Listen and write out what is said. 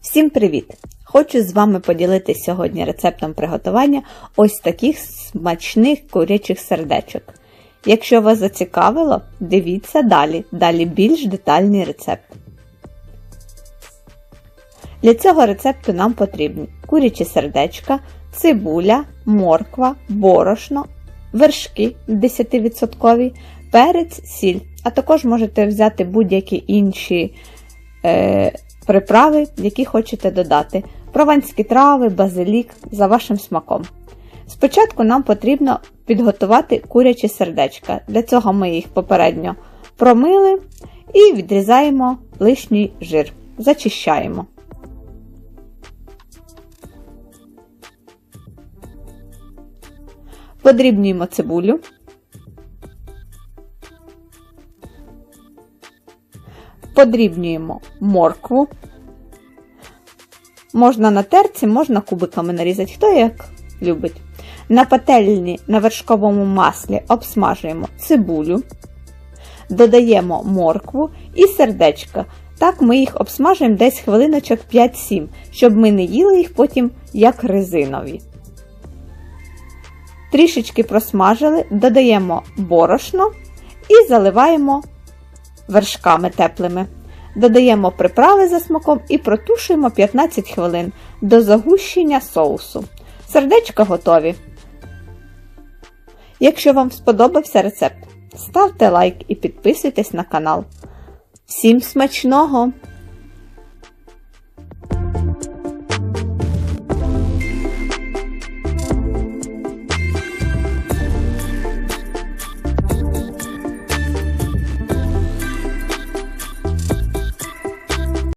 Всім привіт! Хочу з вами поділитися сьогодні рецептом приготування ось таких смачних курячих сердечок. Якщо вас зацікавило, дивіться далі, далі більш детальний рецепт. Для цього рецепту нам потрібні курячі сердечка, цибуля, морква, борошно, вершки 10%, перець, сіль, а також можете взяти будь-які інші е, приправи, які хочете додати. Прованські трави, базилік за вашим смаком. Спочатку нам потрібно підготувати курячі сердечка. Для цього ми їх попередньо промили і відрізаємо лишній жир. Зачищаємо. Подрібнюємо цибулю. Подрібнюємо моркву. Можна на терці, можна кубиками нарізати, хто як любить. На пательні на вершковому маслі обсмажуємо цибулю, додаємо моркву і сердечко. Так ми їх обсмажуємо десь хвилиночок 5-7, щоб ми не їли їх потім як резинові. Трішечки просмажили, додаємо борошно і заливаємо вершками теплими. Додаємо приправи за смаком і протушуємо 15 хвилин до загущення соусу. Сердечка готові. Якщо вам сподобався рецепт, ставте лайк і підписуйтесь на канал. Всім смачного!